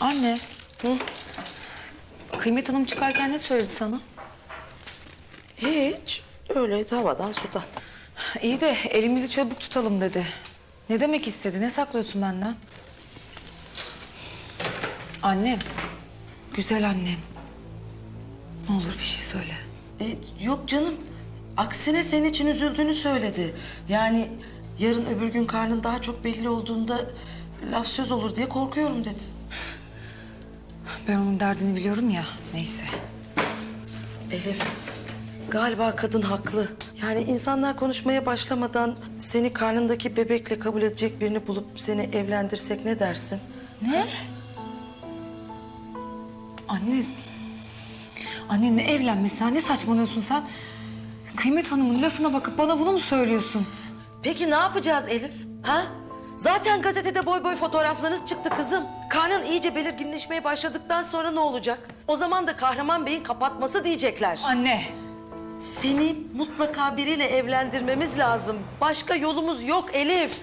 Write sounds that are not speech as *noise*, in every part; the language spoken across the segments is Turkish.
Anne. Kıymet Hanım çıkarken ne söyledi sana? Hiç. Öyle havadan sudan. İyi de elimizi çabuk tutalım dedi. Ne demek istedi? Ne saklıyorsun benden? Annem. Güzel annem. Ne olur bir şey söyle. E, yok canım. Aksine senin için üzüldüğünü söyledi. Yani yarın öbür gün karnın daha çok belli olduğunda laf söz olur diye korkuyorum dedi. Ben onun derdini biliyorum ya. Neyse. Elif, galiba kadın haklı. Yani insanlar konuşmaya başlamadan seni karnındaki bebekle kabul edecek birini bulup seni evlendirsek ne dersin? Ne? Anne. Anne ne evlenmesi? Sen ne saçmalıyorsun sen? Kıymet Hanım'ın lafına bakıp bana bunu mu söylüyorsun? Peki ne yapacağız Elif? Ha? Zaten gazetede boy boy fotoğraflarınız çıktı kızım. Karnın iyice belirginleşmeye başladıktan sonra ne olacak? O zaman da Kahraman Bey'in kapatması diyecekler. Anne. Seni mutlaka biriyle evlendirmemiz lazım. Başka yolumuz yok Elif.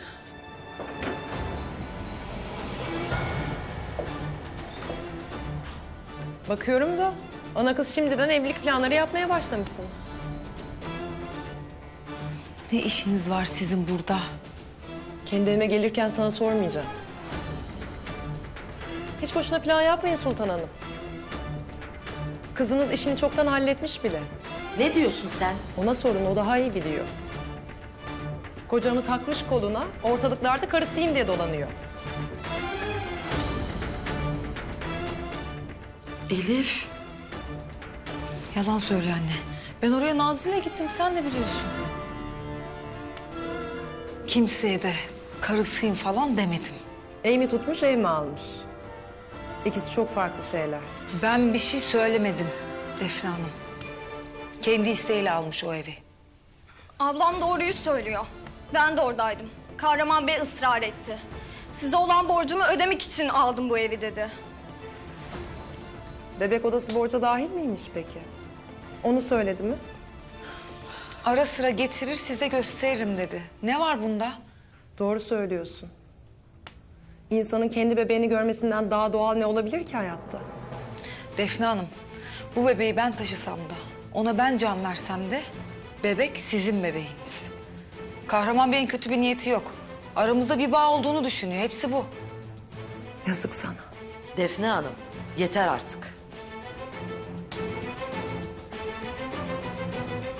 Bakıyorum da ana kız şimdiden evlilik planları yapmaya başlamışsınız. Ne işiniz var sizin burada? Kendi evime gelirken sana sormayacağım. Hiç boşuna plan yapmayın Sultan Hanım. Kızınız işini çoktan halletmiş bile. Ne diyorsun sen? Ona sorun, o daha iyi biliyor. Kocamı takmış koluna, ortalıklarda karısıyım diye dolanıyor. Elif. Yalan söylüyor anne. Ben oraya Nazlı'yla gittim sen de biliyorsun. Kimseye de karısıyım falan demedim. Ev mi tutmuş, ev mi almış? İkisi çok farklı şeyler. Ben bir şey söylemedim Defne Hanım. Kendi isteğiyle almış o evi. Ablam doğruyu söylüyor. Ben de oradaydım. Kahraman Bey ısrar etti. Size olan borcumu ödemek için aldım bu evi dedi. Bebek odası borca dahil miymiş peki? Onu söyledi mi? Ara sıra getirir size gösteririm dedi. Ne var bunda? Doğru söylüyorsun. İnsanın kendi bebeğini görmesinden daha doğal ne olabilir ki hayatta? Defne Hanım, bu bebeği ben taşısam da, ona ben can versem de bebek sizin bebeğiniz. Kahraman Bey'in kötü bir niyeti yok. Aramızda bir bağ olduğunu düşünüyor. Hepsi bu. Yazık sana. Defne Hanım, yeter artık.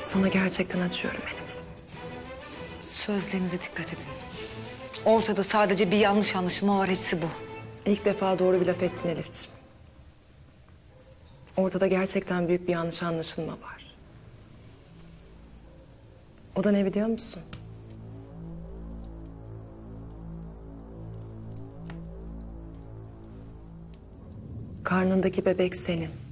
Sana gerçekten acıyorum Elif. Sözlerinize dikkat edin. Ortada sadece bir yanlış anlaşılma var. Hepsi bu. İlk defa doğru bir laf ettin Elifciğim. Ortada gerçekten büyük bir yanlış anlaşılma var. O da ne biliyor musun? Karnındaki bebek senin.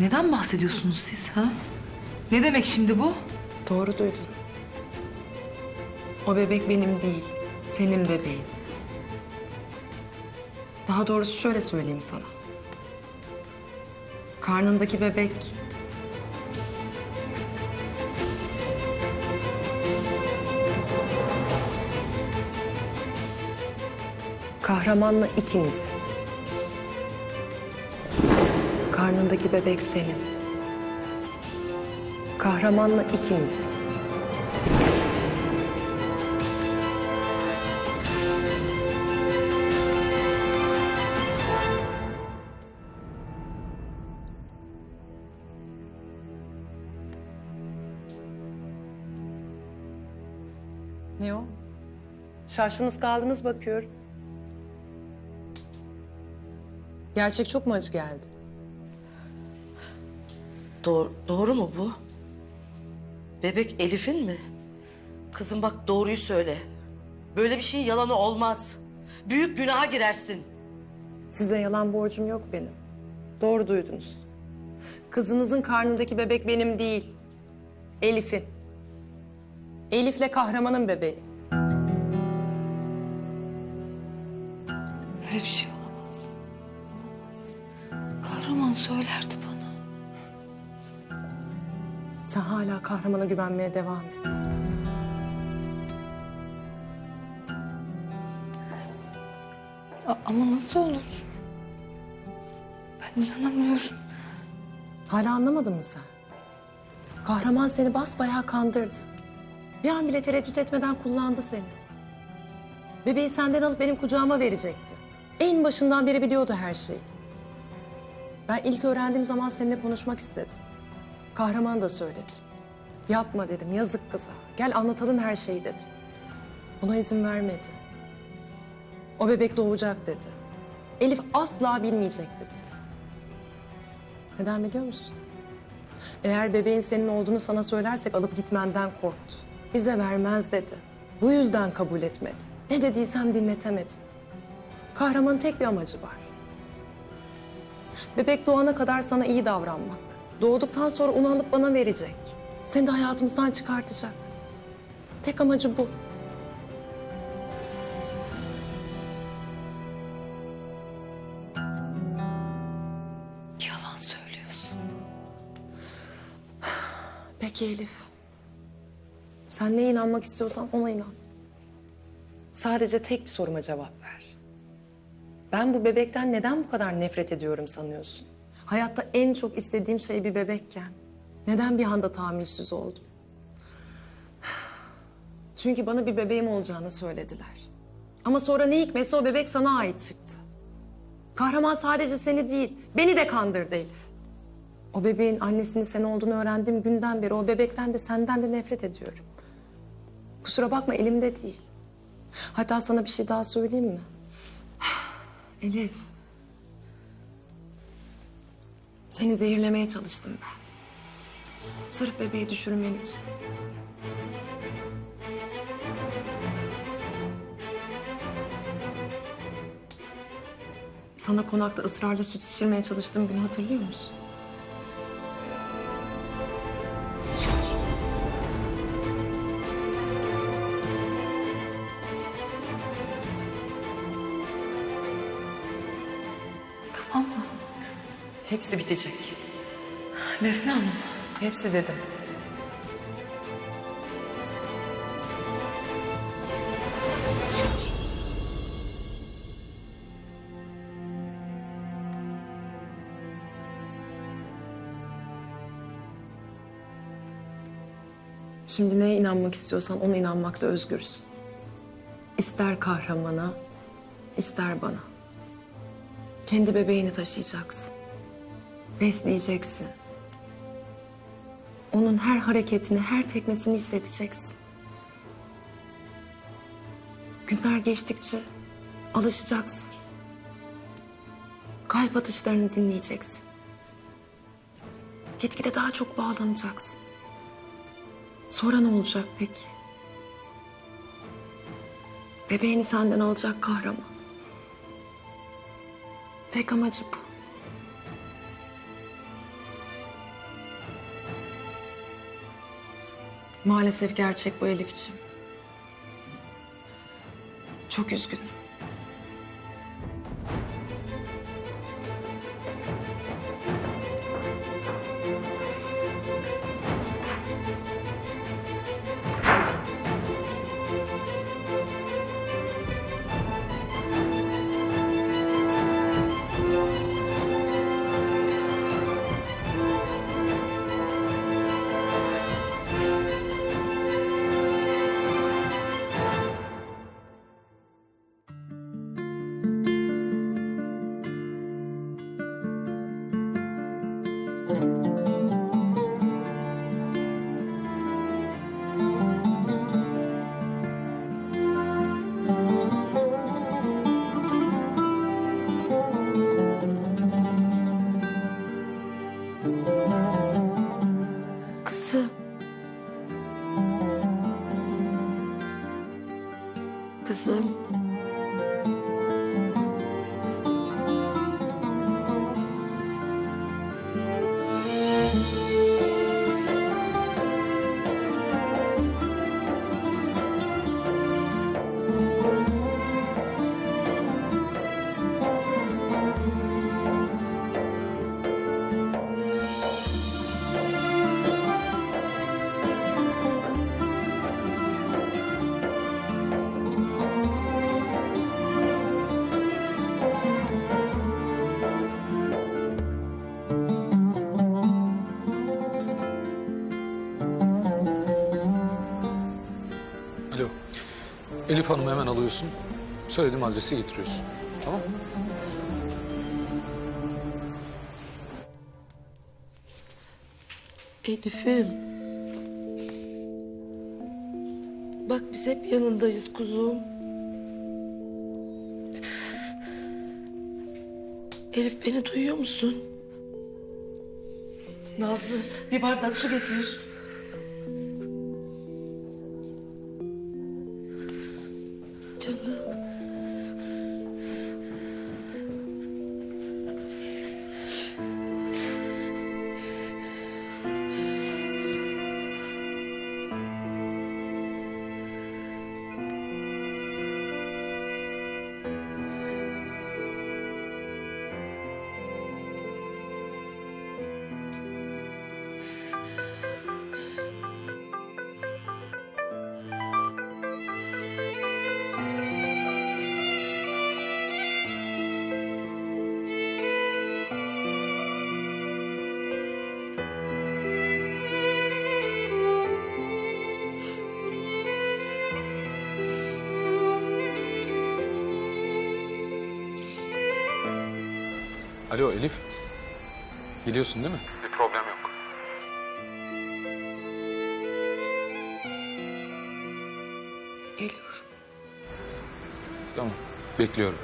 Neden bahsediyorsunuz siz ha? Ne demek şimdi bu? Doğru duydun. O bebek benim değil, senin bebeğin. Daha doğrusu şöyle söyleyeyim sana. Karnındaki bebek... Kahramanla ikinizin. Karnındaki bebek senin. Kahramanla ikinizin. Ne o? Şaştınız kaldınız bakıyorum. Gerçek çok mu acı geldi? Doğru, doğru mu bu? Bebek Elif'in mi? Kızım bak doğruyu söyle. Böyle bir şey yalanı olmaz. Büyük günaha girersin. Size yalan borcum yok benim. Doğru duydunuz. Kızınızın karnındaki bebek benim değil. Elif'in. Elif'le kahramanın bebeği. Böyle bir şey olamaz. söylerdi bana. Sen hala kahramana güvenmeye devam et. A- ama nasıl olur? Ben inanamıyorum. Hala anlamadın mı sen? Kahraman seni basbayağı kandırdı. Bir an bile tereddüt etmeden kullandı seni. Bebeği senden alıp benim kucağıma verecekti. En başından beri biliyordu her şeyi. Ben ilk öğrendiğim zaman seninle konuşmak istedim. Kahraman da söyledim. Yapma dedim, yazık kıza. Gel anlatalım her şeyi dedim. Buna izin vermedi. O bebek doğacak dedi. Elif asla bilmeyecek dedi. Neden biliyor musun? Eğer bebeğin senin olduğunu sana söylersek alıp gitmenden korktu. Bize vermez dedi. Bu yüzden kabul etmedi. Ne dediysem dinletemedim. Kahramanın tek bir amacı var. Bebek doğana kadar sana iyi davranmak. Doğduktan sonra onu alıp bana verecek. Seni de hayatımızdan çıkartacak. Tek amacı bu. Yalan söylüyorsun. Peki Elif. Sen neye inanmak istiyorsan ona inan. Sadece tek bir soruma cevap ver. Ben bu bebekten neden bu kadar nefret ediyorum sanıyorsun? Hayatta en çok istediğim şey bir bebekken neden bir anda tahammülsüz oldum? *sighs* Çünkü bana bir bebeğim olacağını söylediler. Ama sonra ne hikmetse o bebek sana ait çıktı. Kahraman sadece seni değil, beni de kandırdı Elif. O bebeğin annesinin sen olduğunu öğrendiğim günden beri o bebekten de senden de nefret ediyorum. Kusura bakma elimde değil. Hatta sana bir şey daha söyleyeyim mi? *sighs* Elif. Seni zehirlemeye çalıştım ben. Sırf bebeği düşürmen için. Sana konakta ısrarla süt içirmeye çalıştığım günü hatırlıyor musun? Hepsi bitecek. Defne Hanım. Hepsi dedim. Şimdi neye inanmak istiyorsan ona inanmakta özgürsün. İster kahramana, ister bana. Kendi bebeğini taşıyacaksın. Besleyeceksin. Onun her hareketini, her tekmesini hissedeceksin. Günler geçtikçe alışacaksın. Kalp atışlarını dinleyeceksin. Gitgide daha çok bağlanacaksın. Sonra ne olacak peki? Bebeğini senden alacak kahraman. Tek amacı bu. Maalesef gerçek bu Elif'ciğim. Çok üzgünüm. Kızım. Elif Hanım'ı hemen alıyorsun. Söylediğim adrese getiriyorsun. Tamam Elif'im. Bak biz hep yanındayız kuzum. Elif beni duyuyor musun? Nazlı bir bardak su getir. Alo Elif. Geliyorsun değil mi? Bir problem yok. Geliyorum. Tamam. Bekliyorum.